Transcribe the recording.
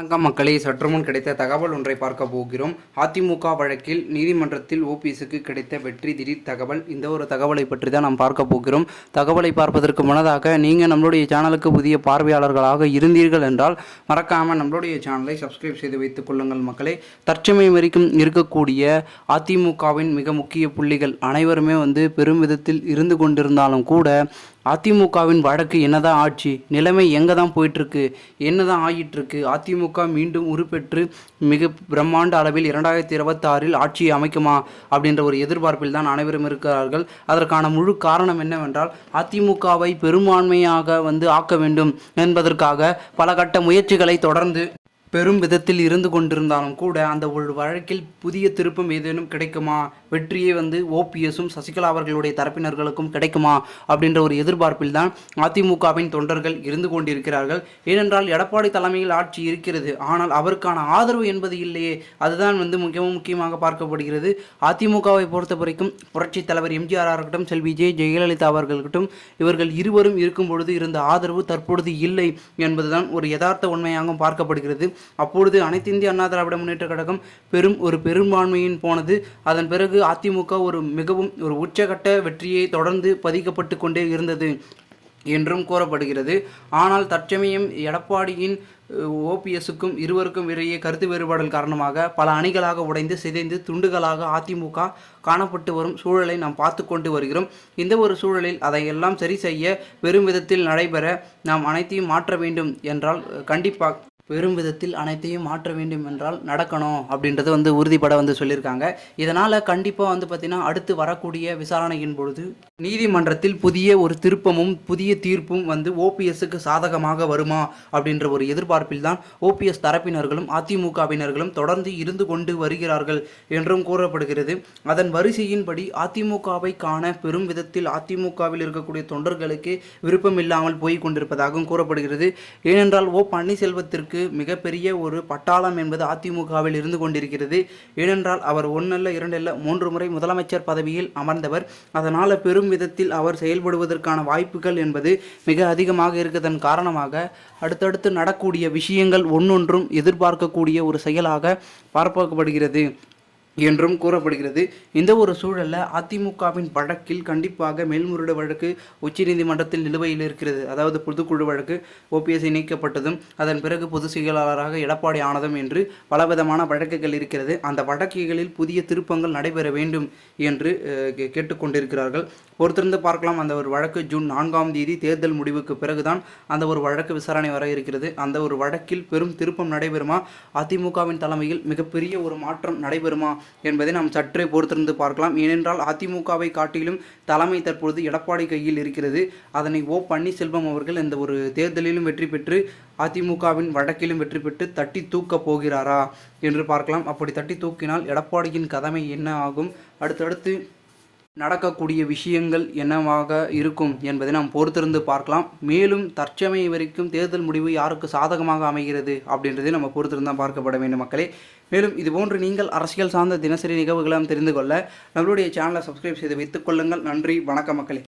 வணக்கம் மக்களை சற்றுமுன் கிடைத்த தகவல் ஒன்றை பார்க்க போகிறோம். அதிமுக வழக்கில் நீதிமன்றத்தில் ஓபிஎஸ்க்கு கிடைத்த வெற்றி திடீர் தகவல். இந்த ஒரு தகவலை பற்றி தான் நாம் பார்க்க போகிறோம். தகவலை பார்ப்பதற்கு முன்னதாக நீங்கள் நம்மளுடைய சேனலுக்கு புதிய பார்வையாளர்களாக இருந்தீர்கள் என்றால் மறக்காமல் நம்மளுடைய சேனலை சப்ஸ்கிரைப் செய்து வைத்துக் கொள்ளுங்கள் மக்களே. தற்சமயம் வரைக்கும் இருக்கக்கூடிய அதிமுகவின் மிக முக்கிய புள்ளிகள் அனைவருமே வந்து பெரும் விதத்தில் இருந்து கொண்டிருந்தாலும் கூட அதிமுகவின் வழக்கு என்னதான் ஆட்சி நிலைமை எங்கே தான் போயிட்டுருக்கு என்ன தான் ஆகிட்டுருக்கு அதிமுக மீண்டும் உருப்பெற்று மிக பிரம்மாண்ட அளவில் இரண்டாயிரத்தி இருபத்தாறில் ஆட்சியை அமைக்குமா அப்படின்ற ஒரு எதிர்பார்ப்பில் தான் அனைவரும் இருக்கிறார்கள். அதற்கான முழு காரணம் என்னவென்றால் அதிமுகவை பெரும்பான்மையாக வந்து ஆக்க வேண்டும் என்பதற்காக பல கட்ட முயற்சிகளை தொடர்ந்து பெரும் விதத்தில் இருந்து கொண்டிருந்தாலும் கூட அந்த ஒரு வழக்கில் புதிய திருப்பம் ஏதேனும் கிடைக்குமா? வெற்றியே வந்து ஓபிஎஸும் சசிகலா அவர்களுடைய தரப்பினர்களுக்கும் கிடைக்குமா? அப்படின்ற ஒரு எதிர்பார்ப்பில் தான் அதிமுகவின் தொண்டர்கள் இருந்து கொண்டிருக்கிறார்கள். ஏனென்றால் எடப்பாடி தலைமையில் ஆட்சி இருக்கிறது. ஆனால் அவருக்கான ஆதரவு என்பது இல்லையே. அதுதான் வந்து மிகவும் முக்கியமாக பார்க்கப்படுகிறது. அதிமுகவை பொறுத்த வரைக்கும் புரட்சித் தலைவர் எம்ஜிஆர் இருக்கட்டும் செல்வி ஜெய ஜெயலலிதா அவர்களுக்கட்டும் இவர்கள் இருவரும் இருக்கும் பொழுது இருந்த ஆதரவு தற்பொழுது இல்லை என்பதுதான் ஒரு யதார்த்த உண்மையாகவும் பார்க்கப்படுகிறது. அப்பொழுது அனைத்து இந்திய அண்ணா திராவிட முன்னேற்ற கழகம் பெரும் ஒரு பெரும்பான்மையின் போனது. அதன் பிறகு அதிமுக ஒரு மிகவும் ஒரு உச்சகட்ட வெற்றியை தொடர்ந்து பதிக்கப்பட்டு கொண்டே இருந்தது என்றும் கூறப்படுகிறது. ஆனால் தற்சமயம் எடப்பாடியின் ஓபிஎஸ்ஸுக்கும் இருவருக்கும் இடையே கருத்து வேறுபாடல் காரணமாக பல அணிகளாக உடைந்து சிதைந்து துண்டுகளாக அதிமுக காணப்பட்டு வரும் சூழலை நாம் பார்த்து கொண்டு வருகிறோம். இந்த ஒரு சூழலில் அதையெல்லாம் சரி செய்ய பெரும் விதத்தில் நடைபெற நாம் அனைத்தையும் மாற்ற வேண்டும் என்றால் கண்டிப்பாக பெரும் விதத்தில் அனைத்தையும் மாற்ற வேண்டும் என்றால் நடக்கணும் அப்படின்றது வந்து உறுதிப்பட வந்து சொல்லியிருக்காங்க. இதனால் கண்டிப்பாக வந்து பார்த்திங்கன்னா அடுத்து வரக்கூடிய விசாரணையின் பொழுது நீதிமன்றத்தில் புதிய ஒரு திருப்பமும் புதிய தீர்ப்பும் வந்து ஓபிஎஸ்க்கு சாதகமாக வருமா அப்படின்ற ஒரு எதிர்பார்ப்பில் தான் ஓபிஎஸ் தரப்பினர்களும் அதிமுகவினர்களும் தொடர்ந்து இருந்து கொண்டு வருகிறார்கள் என்றும் கூறப்படுகிறது. அதன் வரிசையின்படி அதிமுகவை காண பெரும் விதத்தில் அதிமுகவில் இருக்கக்கூடிய தொண்டர்களுக்கு விருப்பம் இல்லாமல் போய் கொண்டிருப்பதாகவும் கூறப்படுகிறது. ஏனென்றால் ஓ பன்னீர்செல்வத்திற்கு மிகப்பெரிய ஒரு பட்டாளம் என்பது அதிமுகவில் இருந்து கொண்டிருக்கிறது. ஏனென்றால் அவர் ஒன்றல்ல இரண்டல்ல மூன்று முறை முதலமைச்சர் பதவியில் அமர்ந்தவர். அதனால் பெரும் விதத்தில் அவர் செயல்படுவதற்கான வாய்ப்புகள் என்பது மிக அதிகமாக இருக்கதன் காரணமாக அடுத்தடுத்து நடக்கூடிய விஷயங்கள் ஒன்றொன்றும் எதிர்பார்க்கக்கூடிய ஒரு செயலாக பார்க்கப்படுகிறது. என்றும் கூறப்படுகிறது. இந்த ஒரு சூழலில் அதிமுகவின் வழக்கில் கண்டிப்பாக மேல்முறையீடு வழக்கு உச்சநீதிமன்றத்தில் நிலுவையில் இருக்கிறது. அதாவது பொதுக்குழு வழக்கு ஓபிஎஸ் நீக்கப்பட்டதும் அதன் பிறகு பொதுச் செயலாளராக எடப்பாடி ஆனதும் என்று பலவிதமான வழக்குகள் இருக்கிறது. அந்த வழக்குகளில் புதிய திருப்பங்கள் நடைபெற வேண்டும் என்று கே- கேட்டுக்கொண்டிருக்கிறார்கள். பொறுத்திருந்து பார்க்கலாம் அந்த ஒரு வழக்கு ஜூன் நான்காம் தேதி தேர்தல் முடிவுக்கு பிறகுதான் அந்த ஒரு வழக்கு விசாரணை வர இருக்கிறது. அந்த ஒரு வழக்கில் பெரும் திருப்பம் நடைபெறுமா? அதிமுகவின் தலைமையில் மிகப்பெரிய ஒரு மாற்றம் நடைபெறுமா? என்பதை நாம் சற்றே பொறுத்திருந்து பார்க்கலாம். ஏனென்றால் அதிமுகவை காட்டிலும் தலைமை தற்பொழுது எடப்பாடி கையில் இருக்கிறது. அதனை ஓ. பன்னீர்செல்வம் அவர்கள் இந்த ஒரு தேர்தலிலும் வெற்றி பெற்று அதிமுகவின் வழக்கிலும் வெற்றி பெற்று தட்டி தூக்கப் போகிறாரா என்று பார்க்கலாம். அப்படி தட்டி தூக்கினால் எடப்பாடியின் கதமை என்ன ஆகும்? அடுத்தடுத்து நடக்கக்கூடிய விஷயங்கள் என்னவாக இருக்கும் என்பதை நாம் பொறுத்திருந்து பார்க்கலாம். மேலும் தற்சமய வரைக்கும் தேர்தல் முடிவு யாருக்கு சாதகமாக அமைகிறது அப்படின்றதை நம்ம பொறுத்திருந்து தான் பார்க்கப்பட வேண்டும் மக்களே. மேலும் இதுபோன்று நீங்கள் அரசியல் சார்ந்த தினசரி நிகழ்வுகளாம் தெரிந்து கொள்ள நம்மளுடைய சேனலை சப்ஸ்கிரைப் செய்து வைத்துக் கொள்ளுங்கள். நன்றி வணக்கம் மக்களே.